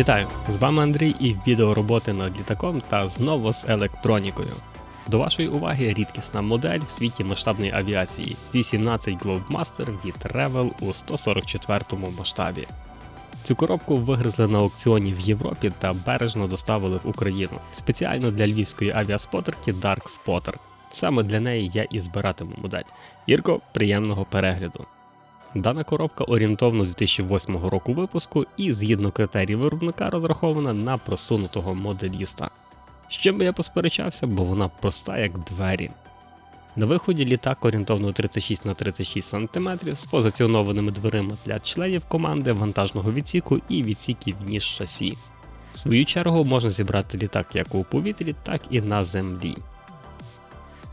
Вітаю! З вами Андрій і відео роботи над літаком та знову з електронікою. До вашої уваги рідкісна модель в світі масштабної авіації C-17 Globemaster від Revell у 144 масштабі. Цю коробку вигризли на аукціоні в Європі та бережно доставили в Україну спеціально для львівської авіаспотерки Dark Spotter. Саме для неї я і збиратиму модель. Ірко, приємного перегляду! Дана коробка орієнтовно 2008 року випуску і згідно критерій виробника розрахована на просунутого моделіста. З чим би я посперечався, бо вона проста як двері. На виході літак орієнтовно 36 на 36 см з позиціонованими дверима для членів команди вантажного відсіку і відсіків ніж шасі. В свою чергу можна зібрати літак як у повітрі, так і на землі.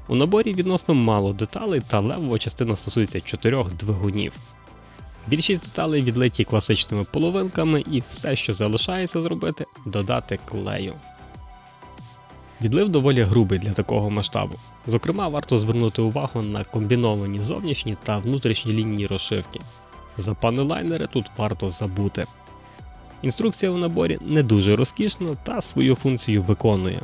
У наборі відносно мало деталей та левова частина стосується чотирьох двигунів. Більшість деталей відлиті класичними половинками, і все, що залишається зробити, додати клею. Відлив доволі грубий для такого масштабу. Зокрема, варто звернути увагу на комбіновані зовнішні та внутрішні лінії розшивки. За панелайнери тут варто забути. Інструкція у наборі не дуже розкішна та свою функцію виконує.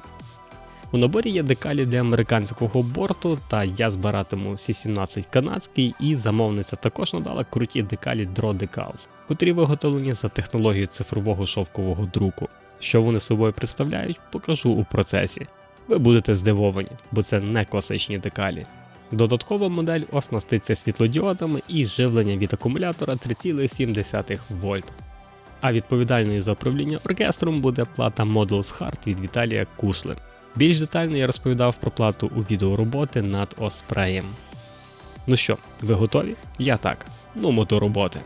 У наборі є декалі для американського борту, та я збиратиму C17 канадський, і замовниця також надала круті декалі Draw Decals, котрі виготовлені за технологією цифрового шовкового друку. Що вони собою представляють, покажу у процесі. Ви будете здивовані, бо це не класичні декалі. Додаткова модель оснаститься світлодіодами і живлення від акумулятора 3,7 вольт. А відповідальною за управління оркестром буде плата Models Hard від Віталія Кушли. Більш детально я розповідав про плату у відео роботи над Оспреєм. Ну що, ви готові? Я так. Ну, мото роботи.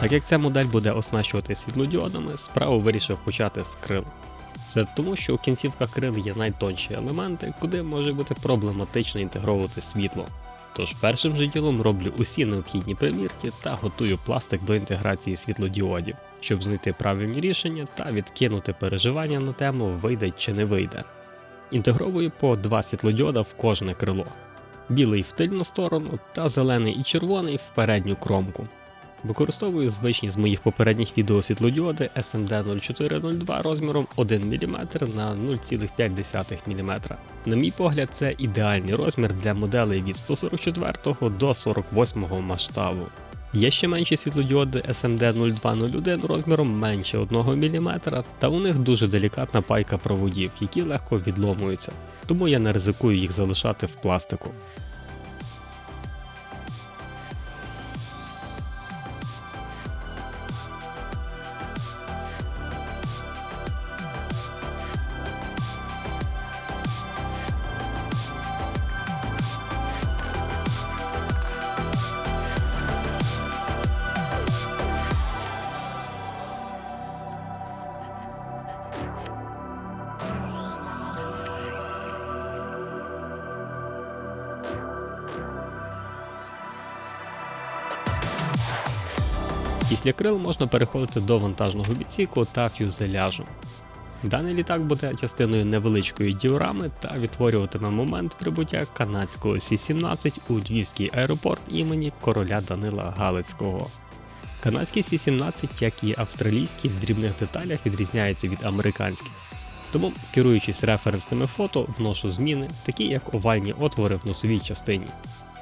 Так як ця модель буде оснащувати світлодіодами, справу вирішив почати з крил. Це тому, що у кінцівках крил є найтонші елементи, куди може бути проблематично інтегровувати світло. Тож першим же ділом роблю усі необхідні примірки та готую пластик до інтеграції світлодіодів, щоб знайти правильні рішення та відкинути переживання на тему вийде чи не вийде. Інтегровую по два світлодіода в кожне крило. Білий в тильну сторону та зелений і червоний в передню кромку. Використовую звичні з моїх попередніх відео світлодіоди SMD 0402 розміром 1 мм на 0,5 мм. На мій погляд, це ідеальний розмір для моделей від 144 до 48 масштабу. Є ще менші світлодіоди SMD 0201 розміром менше 1 мм, та у них дуже делікатна пайка проводів, які легко відломуються, тому я не ризикую їх залишати в пластику. Можна переходити до вантажного відсіку та фюзеляжу. Даний літак буде частиною невеличкої діорами та відтворюватиме момент прибуття канадського Сі-17 у Львівський аеропорт імені короля Данила Галицького. Канадський Сі-17, як і австралійський, в дрібних деталях відрізняється від американських. Тому, керуючись референсними фото, вношу зміни, такі як овальні отвори в носовій частині.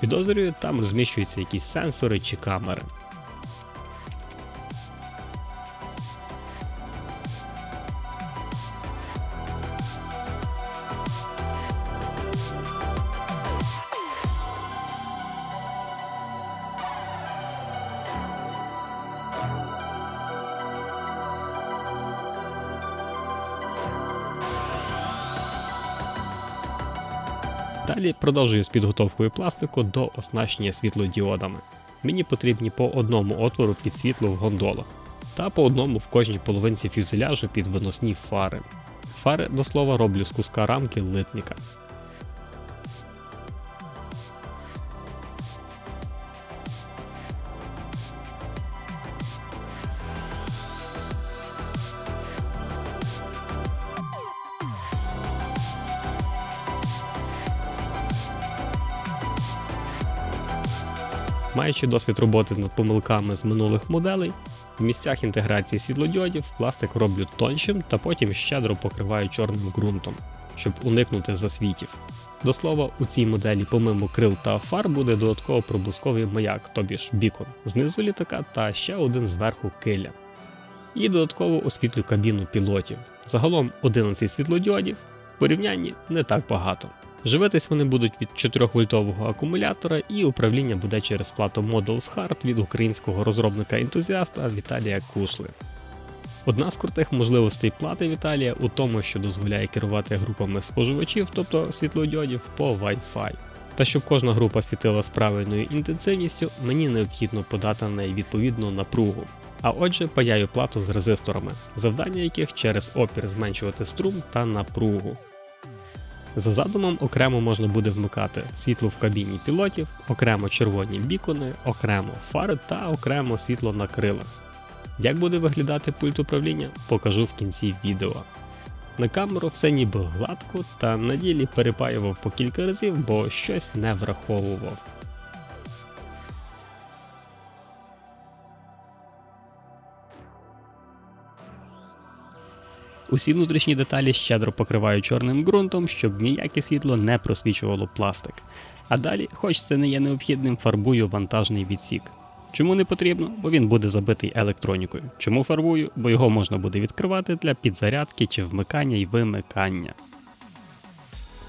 Підозрюю, там розміщуються якісь сенсори чи камери. Продовжую з підготовкою пластику до оснащення світлодіодами. Мені потрібні по одному отвору під світло в гондолах та по одному в кожній половинці фюзеляжу під виносні фари. Фари, до слова, роблю з куска рамки литника. Маючи досвід роботи над помилками з минулих моделей, в місцях інтеграції світлодіодів пластик роблю тоншим та потім щедро покриваю чорним ґрунтом, щоб уникнути засвітів. До слова, у цій моделі помимо крил та фар буде додатково проблисковий маяк, тобі ж бікон, знизу літака та ще один зверху киля. І додатково освітлю кабіну пілотів. Загалом 11 світлодіодів, в порівнянні не так багато. Живитись вони будуть від 4-вольтового акумулятора, і управління буде через плату Models Hard від українського розробника-ентузіаста Віталія Кушли. Одна з крутих можливостей плати Віталія у тому, що дозволяє керувати групами споживачів, тобто світлодіодів, по Wi-Fi. Та щоб кожна група світила з правильною інтенсивністю, мені необхідно подати на неї відповідну напругу. А отже, паяю плату з резисторами, завдання яких через опір зменшувати струм та напругу. За задумом окремо можна буде вмикати світло в кабіні пілотів, окремо червоні бікони, окремо фари та окремо світло на крилах. Як буде виглядати пульт управління, покажу в кінці відео. На камеру все ніби гладко, та на ділі перепаював по кілька разів, бо щось не враховував. Усі внутрішні деталі щедро покриваю чорним ґрунтом, щоб ніяке світло не просвічувало пластик. А далі, хоч це не є необхідним, фарбую вантажний відсік. Чому не потрібно? Бо він буде забитий електронікою. Чому фарбую? Бо його можна буде відкривати для підзарядки чи вмикання і вимикання.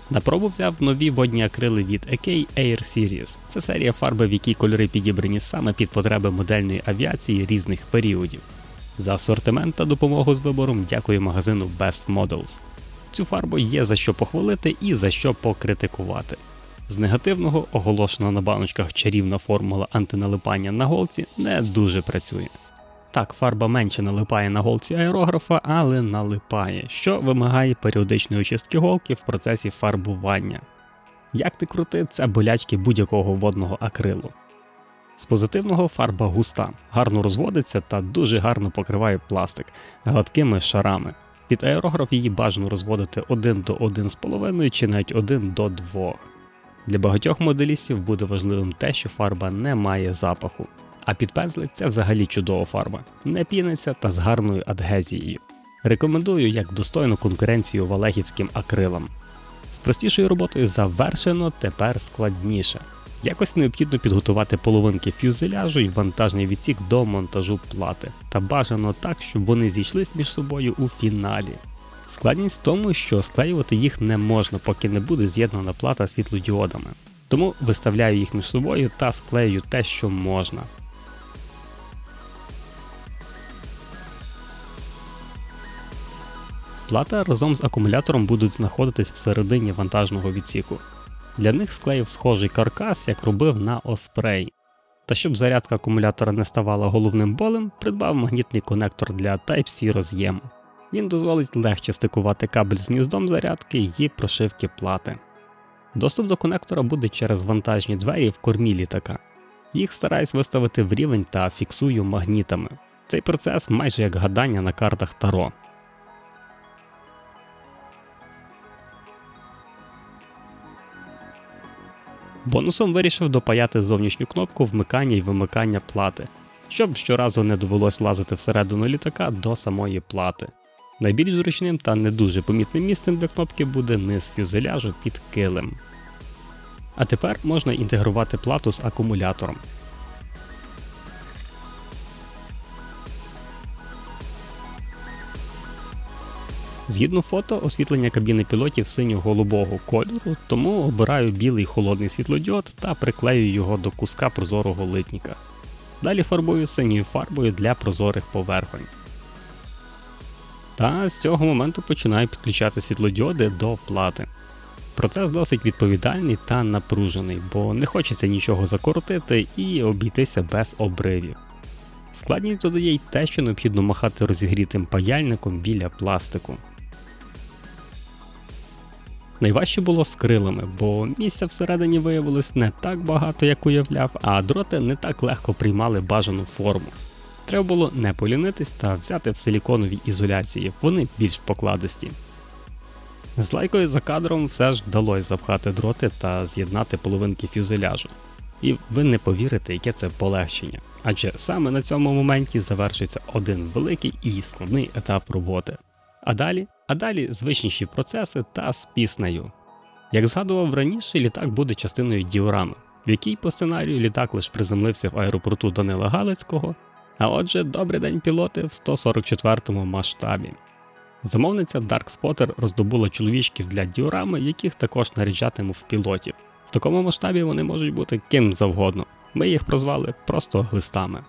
На пробу взяв нові водні акрили від EK Air Series. Це серія фарби, в якій кольори підібрані саме під потреби модельної авіації різних періодів. За асортимент та допомогу з вибором дякую магазину Best Models. Цю фарбу є за що похвалити і за що покритикувати. З негативного оголошена на баночках чарівна формула антиналипання на голці не дуже працює. Так, фарба менше налипає на голці аерографа, але налипає, що вимагає періодичної очистки голки в процесі фарбування. Як ти крути, це болячки будь-якого водного акрилу. З позитивного фарба густа, гарно розводиться та дуже гарно покриває пластик гладкими шарами. Під аерограф її бажано розводити 1 до 1,5 чи навіть 1 до 2. Для багатьох моделістів буде важливим те, що фарба не має запаху. А під пензлик це взагалі чудова фарба, не піниться та з гарною адгезією. Рекомендую як достойну конкуренцію валегівським акрилам. З простішою роботою завершено, тепер складніше. Якось необхідно підготувати половинки фюзеляжу і вантажний відсік до монтажу плати, та бажано так, щоб вони зійшлись між собою у фіналі. Складність в тому, що склеювати їх не можна, поки не буде з'єднана плата світлодіодами. Тому виставляю їх між собою та склею те, що можна. Плата разом з акумулятором будуть знаходитись всередині вантажного відсіку. Для них склеїв схожий каркас, як робив на Osprey. Та щоб зарядка акумулятора не ставала головним болем, придбав магнітний конектор для Type-C роз'єму. Він дозволить легше стикувати кабель з гніздом зарядки і прошивки плати. Доступ до конектора буде через вантажні двері в кормі літака. Їх стараюсь виставити в рівень та фіксую магнітами. Цей процес майже як гадання на картах Таро. Бонусом вирішив допаяти зовнішню кнопку вмикання і вимикання плати, щоб щоразу не довелось лазити всередину літака до самої плати. Найбільш зручним та не дуже помітним місцем для кнопки буде низ фюзеляжу під килим. А тепер можна інтегрувати плату з акумулятором. Згідно фото, освітлення кабіни пілотів синьо-голубого кольору, тому обираю білий холодний світлодіод та приклею його до куска прозорого литніка. Далі фарбую синьою фарбою для прозорих поверхонь. Та з цього моменту починаю підключати світлодіоди до плати. Процес досить відповідальний та напружений, бо не хочеться нічого закоротити і обійтися без обривів. Складність додає й те, що необхідно махати розігрітим паяльником біля пластику. Найважче було з крилами, бо місця всередині виявилось не так багато, як уявляв, а дроти не так легко приймали бажану форму. Треба було не полінитись та взяти в силіконовій ізоляції, вони більш покладисті. З лайкою за кадром все ж вдалося запхати дроти та з'єднати половинки фюзеляжу. І ви не повірите, яке це полегшення. Адже саме на цьому моменті завершується один великий і складний етап роботи. А далі, а далі звичніші процеси та з піснею. Як згадував раніше, літак буде частиною діорами, в якій по сценарію літак лише приземлився в аеропорту Данила Галицького, а отже, добрий день пілоти в 144 масштабі. Замовниця Dark Spotter роздобула чоловічків для діорами, яких також наряджатиму в пілотів. В такому масштабі вони можуть бути ким завгодно. Ми їх прозвали просто глистами.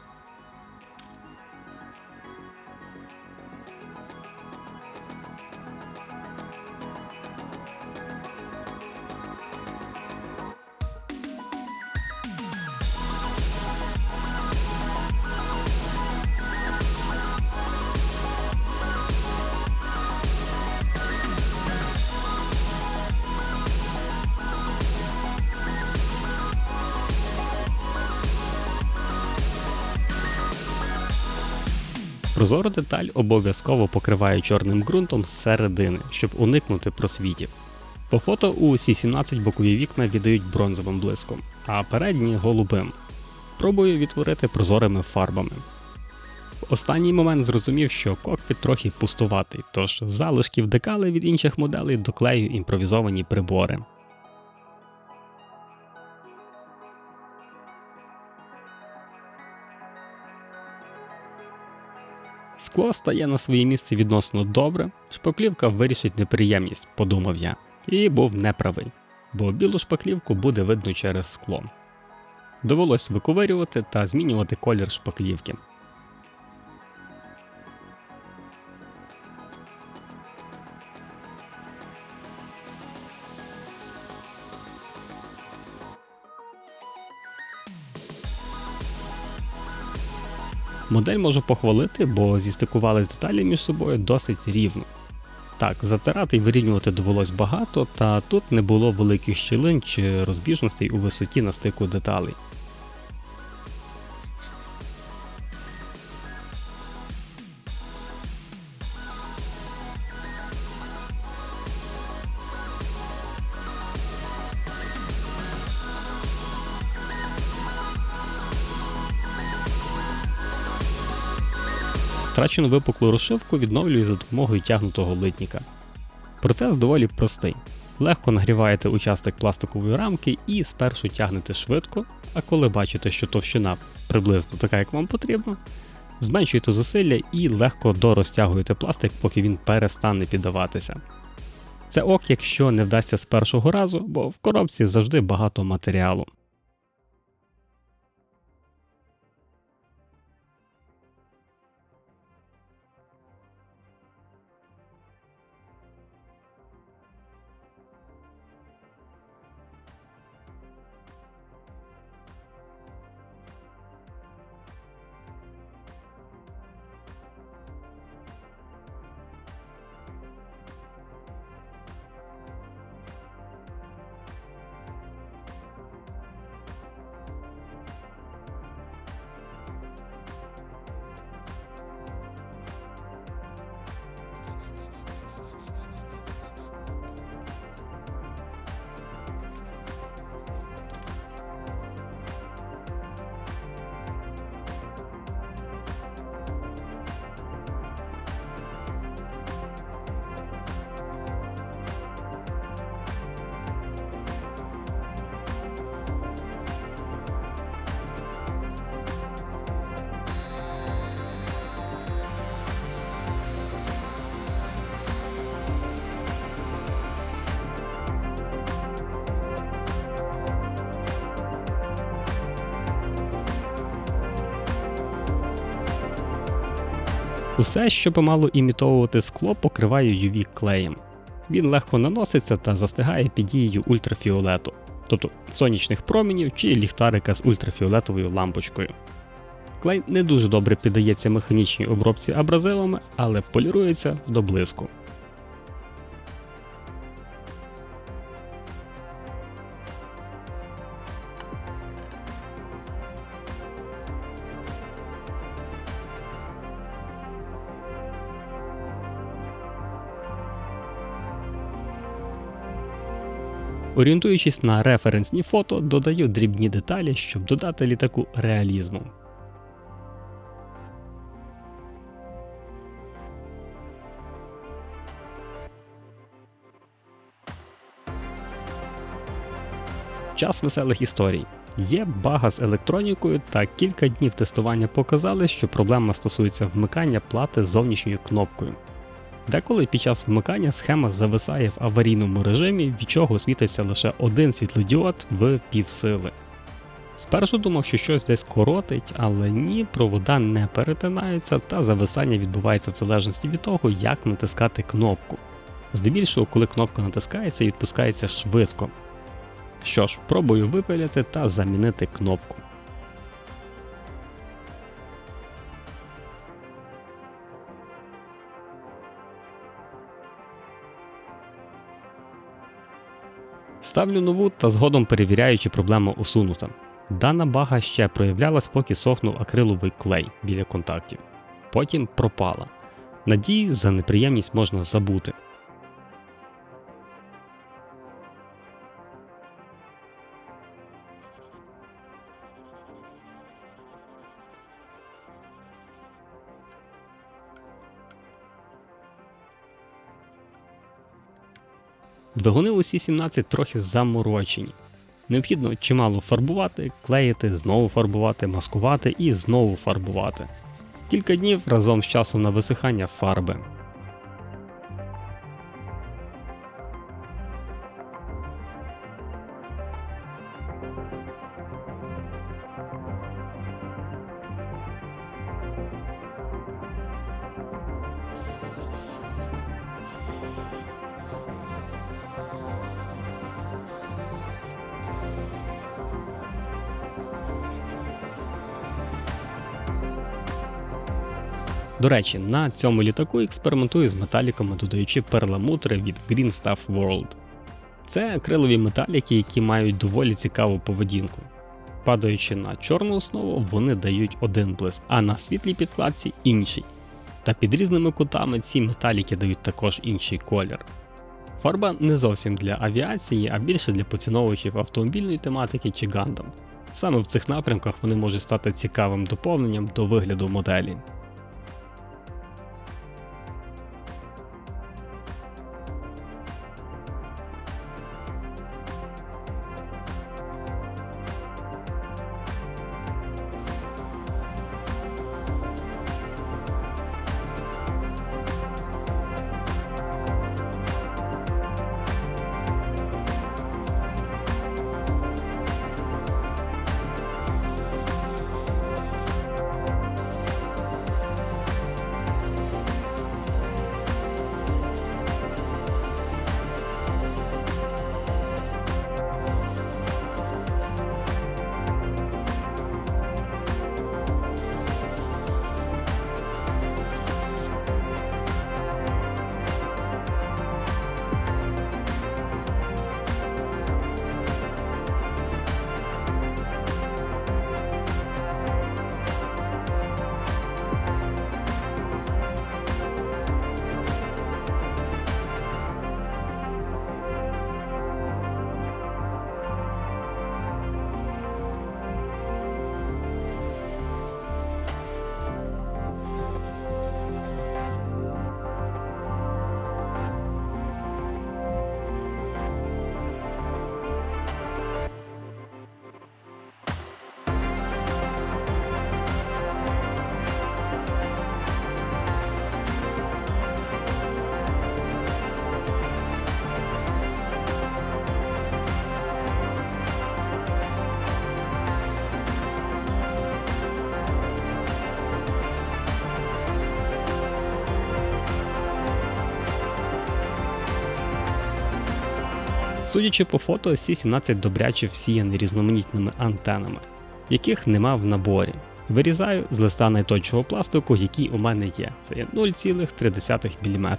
Прозору деталь обов'язково покриває чорним ґрунтом з середини, щоб уникнути просвітів. По фото у C17 бокові вікна віддають бронзовим блиском, а передні голубим. Пробую відтворити прозорими фарбами. В останній момент зрозумів, що кокпіт трохи пустуватий, тож залишків декали від інших моделей доклею імпровізовані прибори. Скло стає на своє місце відносно добре, шпаклівка вирішить неприємність, подумав я, і був неправий, бо білу шпаклівку буде видно через скло. Довелось виковирювати та змінювати колір шпаклівки. Модель можу похвалити, бо зістикувались деталі між собою досить рівно. Так, затирати і вирівнювати довелось багато, та тут не було великих щілин чи розбіжностей у висоті на стику деталей. Втрачену випуклу розшивку відновлюю за допомогою тягнутого литніка. Процес доволі простий. Легко нагріваєте участок пластикової рамки і спершу тягнете швидко, а коли бачите, що товщина приблизно така, як вам потрібно, зменшуєте зусилля і легко дорозтягуєте пластик, поки він перестане піддаватися. Це ок, якщо не вдасться з першого разу, бо в коробці завжди багато матеріалу. Усе, що помало імітовувати скло, покриваю UV клеєм. Він легко наноситься та застигає під дією ультрафіолету, тобто сонячних промінів чи ліхтарика з ультрафіолетовою лампочкою. Клей не дуже добре піддається механічній обробці абразивами, але полірується до блиску. Орієнтуючись на референсні фото, додаю дрібні деталі, щоб додати літаку реалізму. Час веселих історій. Є бага з електронікою, та кілька днів тестування показали, що проблема стосується вмикання плати зовнішньою кнопкою. Деколи під час вмикання схема зависає в аварійному режимі, від чого світиться лише один світлодіод в півсили. Спершу думав, що щось десь коротить, але ні, провода не перетинаються та зависання відбувається в залежності від того, як натискати кнопку. Здебільшого, коли кнопка натискається, відпускається швидко. Що ж, пробую випиляти та замінити кнопку. Ставлю нову та згодом перевіряю, чи проблема усунута. Дана бага ще проявлялась, поки сохнув акриловий клей біля контактів. Потім пропала. Надію, за неприємність можна забути. Двигуни усі 17 трохи заморочені. Необхідно чимало фарбувати, клеїти, знову фарбувати, маскувати і знову фарбувати. Кілька днів разом з часом на висихання фарби. До речі, на цьому літаку експериментую з металіками, додаючи перламутри від Green Stuff World. Це акрилові металіки, які мають доволі цікаву поведінку. Падаючи на чорну основу, вони дають один блиск, а на світлій підкладці інший. Та під різними кутами ці металіки дають також інший колір. Фарба не зовсім для авіації, а більше для поціновувачів автомобільної тематики чи гандам. Саме в цих напрямках вони можуть стати цікавим доповненням до вигляду моделі. Судячи по фото, C17 добряче всіяний різноманітними антенами, яких нема в наборі. Вирізаю з листа найтоншого пластику, який у мене є. Це є 0,3 мм.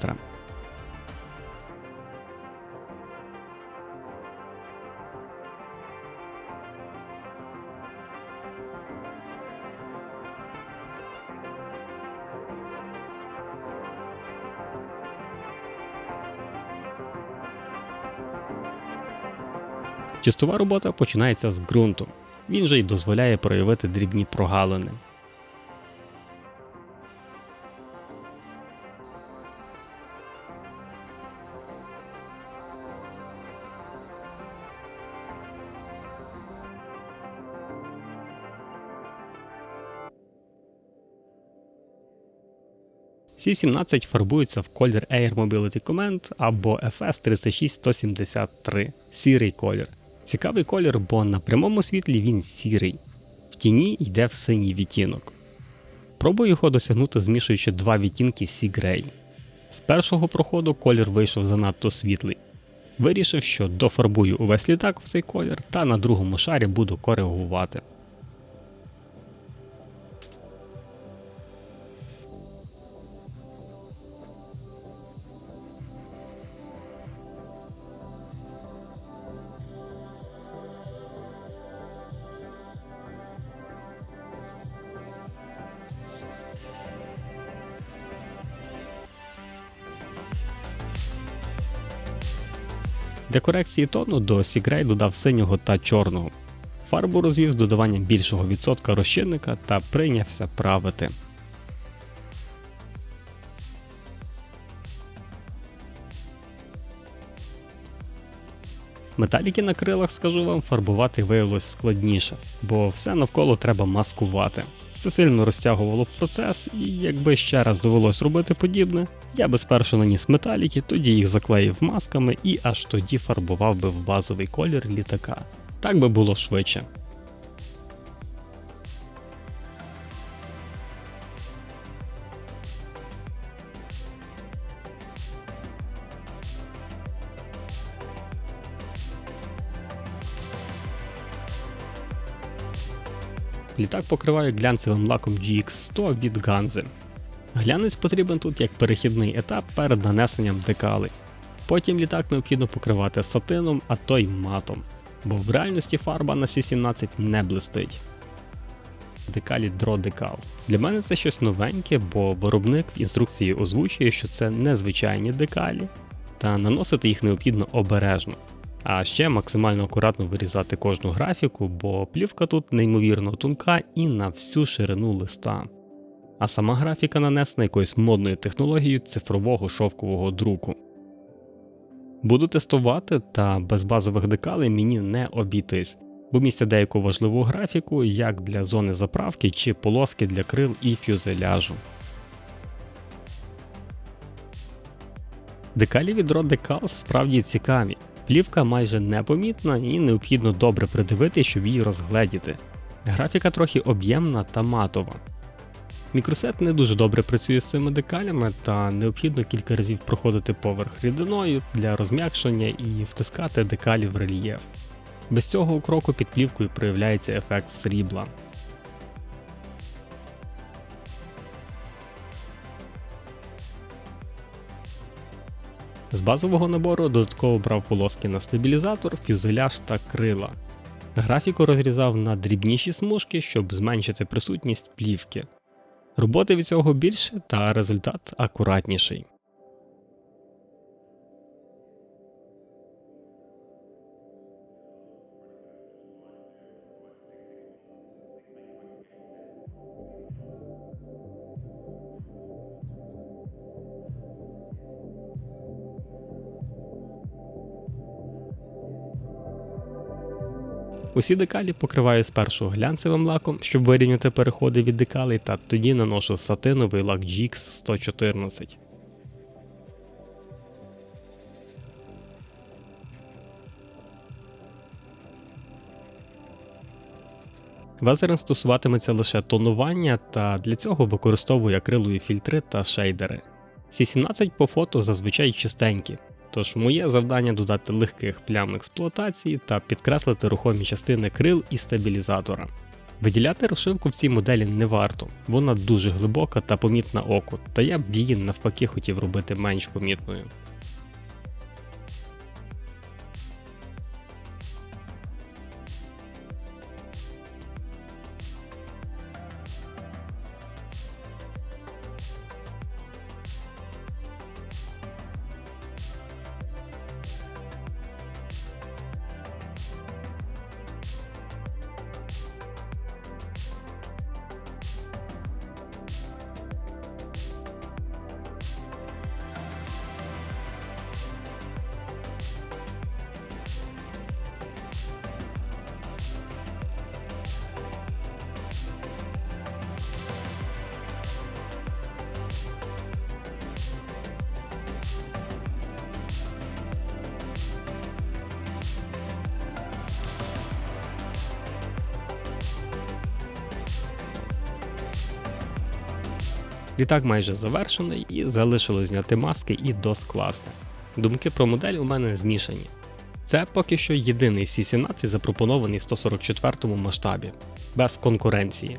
Чистова робота починається з ґрунту. Він же й дозволяє проявити дрібні прогалини. C17 фарбується в колір Air Mobility Command або FS 36173 сірий колір. Цікавий колір, бо на прямому світлі він сірий, в тіні йде в синій відтінок. Пробую його досягнути, змішуючи два відтінки сі-грей. З першого проходу колір вийшов занадто світлий. Вирішив, що дофарбую увесь літак в цей колір та на другому шарі буду коригувати. Для корекції тону до Сігрей додав синього та чорного. Фарбу розвів з додаванням більшого відсотка розчинника та прийнявся правити. Металіки на крилах, скажу вам, фарбувати виявилось складніше, бо все навколо треба маскувати. Це сильно розтягувало процес, і якби ще раз довелось робити подібне, я би спершу наніс металіки, тоді їх заклеїв масками і аж тоді фарбував би в базовий колір літака. Так би було швидше. Літак покриваю глянцевим лаком GX100 від Ганзи. Глянець потрібен тут як перехідний етап перед нанесенням декалей. Потім літак необхідно покривати сатином, а то й матом, бо в реальності фарба на C17 не блистить. Декалі Draw Decal. Для мене це щось новеньке, бо виробник в інструкції озвучує, що це незвичайні декалі, та наносити їх необхідно обережно. А ще максимально акуратно вирізати кожну графіку, бо плівка тут неймовірно тонка і на всю ширину листа. А сама графіка нанесена якоюсь модною технологією цифрового шовкового друку. Буду тестувати, та без базових декалей мені не обійтись, бо містять деяку важливу графіку як для зони заправки чи полоски для крил і фюзеляжу. Декалі від Rod Decals справді цікаві. Плівка майже непомітна і необхідно добре придивити, щоб її розгледіти. Графіка трохи об'ємна та матова. Мікросет не дуже добре працює з цими декалями, та необхідно кілька разів проходити поверх рідиною для розм'якшення і втискати декалі в рельєф. Без цього кроку під плівкою проявляється ефект срібла. З базового набору додатково брав полоски на стабілізатор, фюзеляж та крила. Графіку розрізав на дрібніші смужки, щоб зменшити присутність плівки. Роботи від цього більше, та результат акуратніший. Усі декалі покриваю спершу глянцевим лаком, щоб вирівняти переходи від декалей, та тоді наношу сатиновий лак GX 114. Везерин стосуватиметься лише тонування, та для цього використовую акрилові фільтри та шейдери. C17 по фото зазвичай чистенькі, Тож моє завдання додати легких плям експлуатації та підкреслити рухомі частини крил і стабілізатора. Виділяти розшивку в цій моделі не варто, вона дуже глибока та помітна оку, та я б її навпаки хотів робити менш помітною. Літак майже завершений і залишилось зняти маски і доскласти. Думки про модель у мене змішані. Це поки що єдиний C-17 запропонований в 144 масштабі, без конкуренції.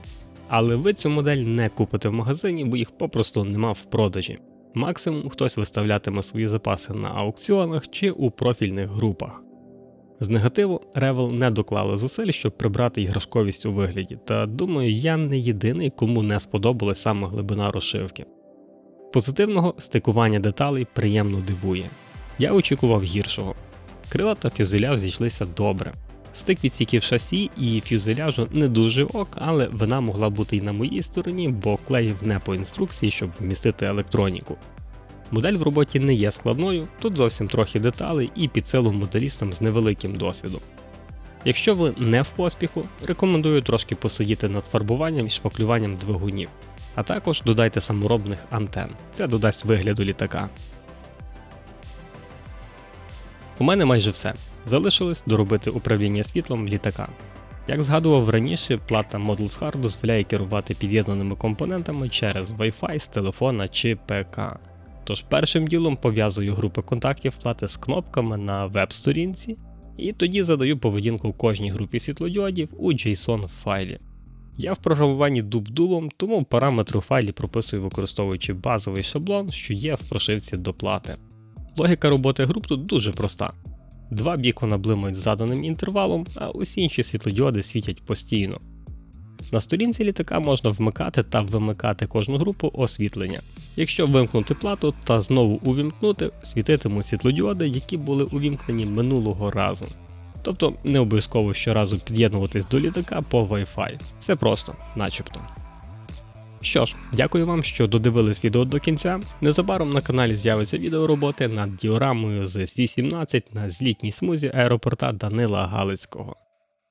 Але ви цю модель не купите в магазині, бо їх попросту нема в продажі. Максимум хтось виставлятиме свої запаси на аукціонах чи у профільних групах. З негативу Ревел не доклали зусиль, щоб прибрати іграшковість у вигляді, та думаю, я не єдиний, кому не сподобалась саме глибина розшивки. Позитивного стикування деталей приємно дивує. Я очікував гіршого. Крила та фюзеляж зійшлися добре. Стик відсіків шасі і фюзеляжу не дуже ок, але вина могла бути і на моїй стороні, бо клеїв не по інструкції, щоб вмістити електроніку. Модель в роботі не є складною, тут зовсім трохи деталей і під силу моделістам з невеликим досвідом. Якщо ви не в поспіху, рекомендую трошки посидіти над фарбуванням і шпаклюванням двигунів, а також додайте саморобних антен. Це додасть вигляду літака. У мене майже все. Залишилось доробити управління світлом літака. Як згадував раніше, плата Models Hard дозволяє керувати під'єднаними компонентами через Wi-Fi з телефона чи ПК. Тож першим ділом пов'язую групи контактів плати з кнопками на веб-сторінці, і тоді задаю поведінку кожній групі світлодіодів у JSON файлі. Я в програмуванні дуб-дубом, тому параметри у файлі прописую використовуючи базовий шаблон, що є в прошивці до плати. Логіка роботи груп тут дуже проста. Два бікона блимають заданим інтервалом, а усі інші світлодіоди світять постійно. На сторінці літака можна вмикати та вимикати кожну групу освітлення. Якщо вимкнути плату та знову увімкнути, світитимуть світлодіоди, які були увімкнені минулого разу. Тобто не обов'язково щоразу під'єднуватись до літака по Wi-Fi. Все просто, начебто. Що ж, дякую вам, що додивились відео до кінця. Незабаром на каналі з'явиться відеороботи над діорамою з C17 на злітній смузі аеропорта Данила Галицького.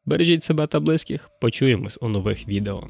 Бережіть себе та близьких, почуємось у нових відео.